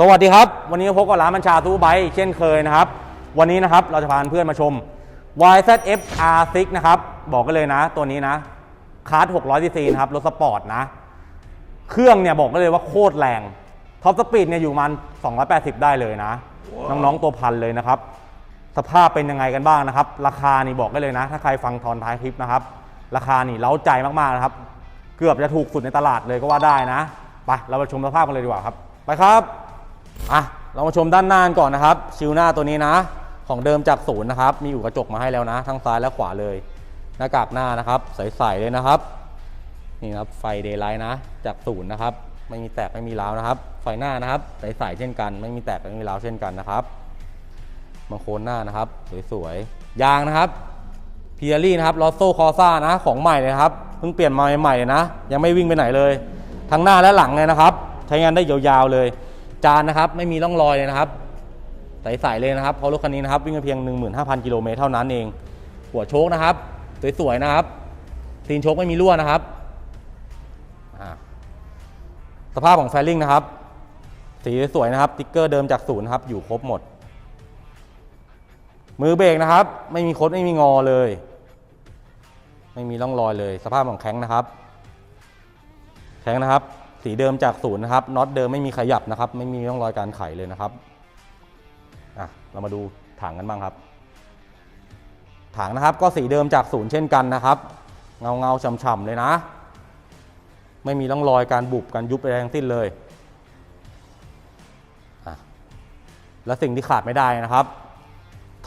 สวัสดีครับ วันนี้พบกับร้านบัญชาตู้ไบค์อีกเช่นเคยนะครับ วันนี้นะครับเราจะพาเพื่อนมาชม YZF R6 นะครับ บอกกันเลยนะ ตัวนี้นะคาร์ด600 cc นะครับรถสปอร์ตนะ เครื่องเนี่ยบอกกันเลยว่าโคตรแรงท็อปสปีดเนี่ยอยู่ประมัน 280 ได้เลยนะ น้องๆตัวพันเลยนะครับ สภาพเป็นยังไงกันบ้างนะครับ ราคานี่บอกได้เลยนะ ถ้าใครฟังทอนท้ายคลิปนะครับ ราคานี่เล้าใจมากๆนะครับ เกือบจะถูกสุดในตลาดเลยก็ว่าได้นะไปเราไปชมสภาพกันเลยดีกว่าครับ ไปครับ อะเรามาชมด้านหน้ากันก่อนนะครับ ชิวหน้าตัวนี้นะ ของเดิมจากศูนย์นะครับ มีอยู่กระจกมาให้แล้วนะ ทั้งซ้ายและขวาเลย หน้ากากหน้านะครับ ใสๆเลยนะครับ นี่ครับไฟเดย์ไลท์นะ จากศูนย์นะครับ ไม่มีแตกไม่มีร้าวนะครับ ไฟหน้านะครับ ใสๆเช่นกัน ไม่มีแตกไม่มีร้าวเช่นกันนะครับมาโคนหน้านะครับ สวยๆ ยางนะครับพีอรี่นะครับลอสโซคอซ่านะ ของใหม่เลยนะครับ เพิ่งเปลี่ยนมาใหม่ๆเลยนะ ยังไม่วิ่งไปไหนเลย ทั้งหน้าและหลังเลยนะครับ ใช้งานได้ยาวๆเลย จานนะครับไม่มีร่องรอยเลยนะครับใสๆเลยนะครับเพราะรถคันนี้นะครับวิ่งไปเพียง 15,000กิโลเมตรเท่านั้นเอง หัวโชคนะครับ สวยๆนะครับตีนโชคไม่มีรั่วนะครับ สภาพของแฟลิงนะครับ สีสวยๆนะครับ ติ๊กเกอร์เดิมจากศูนย์ครับ อยู่ครบหมด มือเบรกนะครับ ไม่มีคดไม่มีงอเลย ไม่มีร่องรอยเลย สภาพของแข้งนะครับ แข้งนะครับ สีเดิมจากศูนย์นะครับน็อตเดิมไม่มีขยับนะครับ ไม่มีร่องรอยการไขเลยนะครับอะเรามาดูถังกันบ้างครับ ถังนะครับก็สีเดิมจากศูนย์เช่นกันนะครับเงาเงาฉ่ำๆเลยนะ ไม่มีร่องรอยการบุบการยุบอะไรทั้งสิ้นเลยอะและสิ่งที่ขาดไม่ได้นะครับ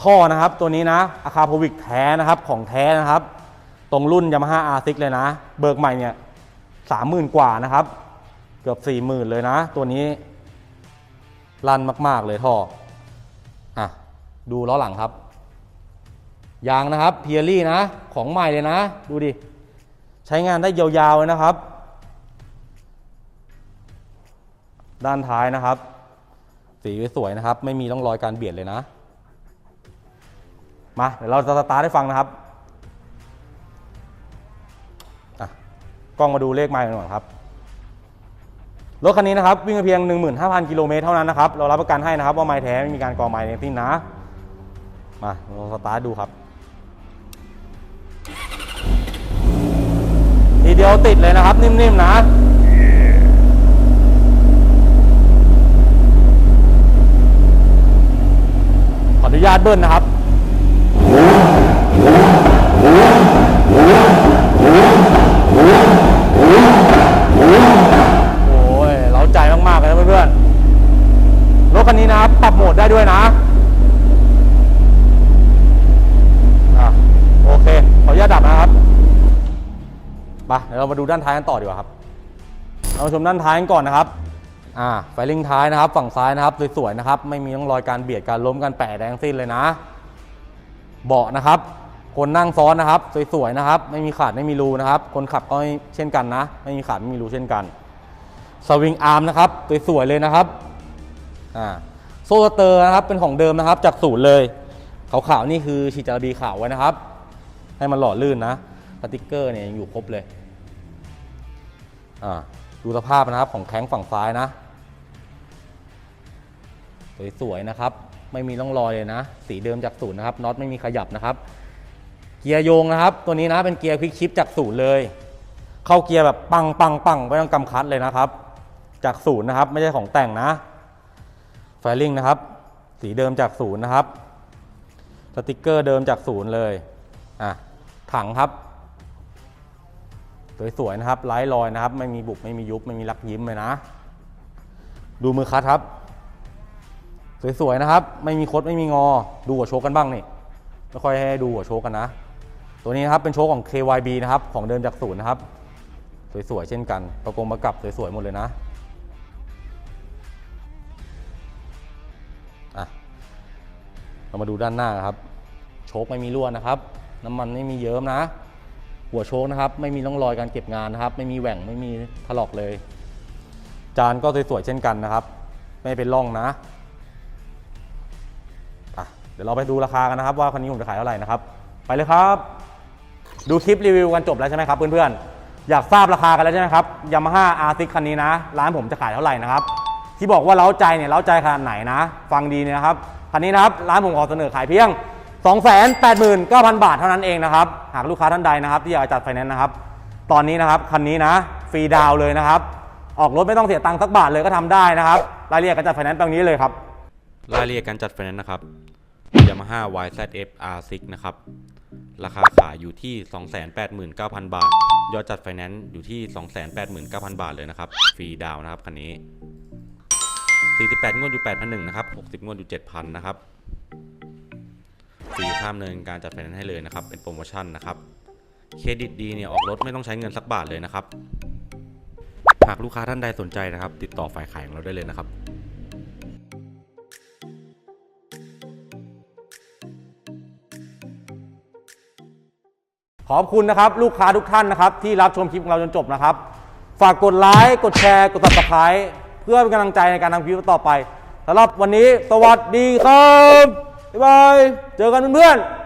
ท่อนะครับตัวนี้นะอาคาโพวิกแท้นะครับของแท้นะครับ ตรงรุ่น Yamaha R6 เลยนะ เบิกใหม่เนี่ยสามหมื่นกว่านะครับ เกือบสี่หมื่นเลยนะ ตัวนี้ลั่นมาก ๆ เลยท่ออะดูล้อหลังครับ ยางนะครับเพียรี่นะ ของใหม่เลยนะ ดูดิ ใช้งานได้ยาวๆเลยนะครับ ด้านท้ายนะครับ สีสวยนะครับ ไม่มีร่องรอยการเบียดเลยนะ มา เดี๋ยวเราจะสตาร์ทให้ฟังนะครับอะกล้องมาดูเลขไมล์กันก่อนครับ รถคันนี้นะครับวิ่งไปเพียง 15,000 กิโลเมตรเท่านั้นนะครับ เรารับประกันให้นะครับ ว่าไม้แท้ไม่มีการกองไม้ในที่นะ มาเราสตาร์ทดูครับ ทีเดียวติดเลยนะครับ นิ่มๆนะขออนุญาตเบิ้ลนะครับ โอ้ยเราใจมาก ๆ เลยนะเพื่อนๆ รถ คันนี้นะครับ ปรับโหมดได้ด้วยนะอะโอเค ขออนุญาตดับนะครับไปเดี๋ยวเรามาดูด้านท้ายกันต่อดีกว่าครับ เรามาชมด้านท้ายกันก่อนนะครับ อ่า ไฟลิงท้ายนะครับ ฝั่งซ้ายนะครับ สวยๆนะครับ ไม่มีร่องรอยการเบียด การล้ม การแปะแดงสิ้นเลยนะ เบาะนะครับ คนนั่งซ้อนนะครับ สวยๆนะครับ ไม่มีขาด ไม่มีรูนะครับ คนขับก็เช่นกันนะ ไม่มีขาด ไม่มีรูเช่นกัน สวิงอาร์มนะครับ สวยๆเลยนะครับ อ่าโซ่สเตอร์นะครับเป็นของเดิมนะครับ จากศูนย์เลยขาวๆนี่คือฉีดจาระบีขาวไว้นะครับ ให้มันหล่อลื่นนะสติกเกอร์เนี่ยยังอยู่ครบเลยอ่าดูสภาพนะครับของแข้งฝั่งซ้ายนะ สวยๆนะครับ ไม่มีร่องรอยเลยนะ สีเดิมจากศูนย์นะครับน็อตไม่มีขยับนะครับ เกียร์โยงนะครับ ตัวนี้นะเป็นเกียร์พลิกชิปจากศูนย์เลย เข้าเกียร์แบบปังปังปังไม่ต้องกำคัดเลยนะครับ จากศูนย์นะครับ ไม่ใช่ของแต่งนะ ไฟลิงนะครับ สีเดิมจากศูนย์นะครับ สติกเกอร์เดิมจากศูนย์เลย อะ ถังครับ สวยๆนะครับไร้รอยนะครับ ไม่มีบุบ ไม่มียุบ ไม่มีรักยิ้มเลยนะ ดูมือคัดครับ สวยๆนะครับ ไม่มีคด ไม่มีงอ ดูหัวโชกกันบ้างนี่ ไม่ค่อยให้ดูหัวโชกกันนะ ตัวนี้นะครับเป็นโชคของ KYB นะครับ ของเดิมจากศูนย์นะครับ สวยๆเช่นกัน ประกงประกับสวยๆหมดเลยนะ เรามาดูด้านหน้าครับ โชคไม่มีรั่วนะครับ น้ำมันไม่มีเยิ้มนะ หัวโชคนะครับ ไม่มีร่องรอยการเก็บงานนะครับ ไม่มีแหว่งไม่มีถลอกเลย จานก็สวยๆเช่นกันนะครับ ไม่เป็นร่องนะะเดี๋ยวเราไปดูราคากันนะครับ ว่าคันนี้ผมจะขายเท่าไหร่นะครับ ไปเลยครับ ดูคลิปรีวิวกันจบแล้วใช่ไหมครับเพื่อนๆอยากทราบราคากันแล้วใช่ไหมครับยามาฮ่าอาร์ซิคันนี้นะ ร้านผมจะขายเท่าไหร่นะครับ ที่บอกว่าเล้าใจเนี่ยเล้าใจขนาดไหนนะ ฟังดีนะครับ คันนี้นะครับร้านผมขอเสนอขายเพียง 289,000 บาทเท่านั้นเองนะครับ หากลูกค้าท่านใดนะครับที่อยากจัดไฟแนนซ์นะครับ ตอนนี้นะครับคันนี้นะฟรีดาวเลยนะครับ ออกรถไม่ต้องเสียตังค์สักบาทเลยก็ทำได้นะครับ รายละเอียดการจัดไฟแนนซ์ตรงนี้เลยครับ รายละเอียดการจัดไฟแนนซ์นะครับ Yamaha YZF R6 นะครับ ราคาขายอยู่ที่ 289,000 บาท ยอดจัดไฟแนนซ์อยู่ที่ 289,000 บาทเลยนะครับ ฟรีดาวนะครับคันนี้ 48 งวดอยู่8,100นะครับ60 งวดอยู่7,000นะครับฟรีข้ามเนินการจัดไฟแนนซ์ให้เลยนะครับ เป็นโปรโมชั่นนะครับ เครดิตดีเนี่ยออกรถไม่ต้องใช้เงินสักบาทเลยนะครับ หากลูกค้าท่านใดสนใจนะครับ ติดต่อฝ่ายขายของเราได้เลยนะครับขอบคุณนะครับลูกค้าทุกท่านนะครับที่รับชมคลิปของเราจนจบนะครับ ฝากกดไลค์กดแชร์กด subscribe เพื่อเป็นกำลังใจในการทำคลิปต่อไปสำหรับวันนี้สวัสดีครับบ๊ายบายเจอกันเพื่อนๆ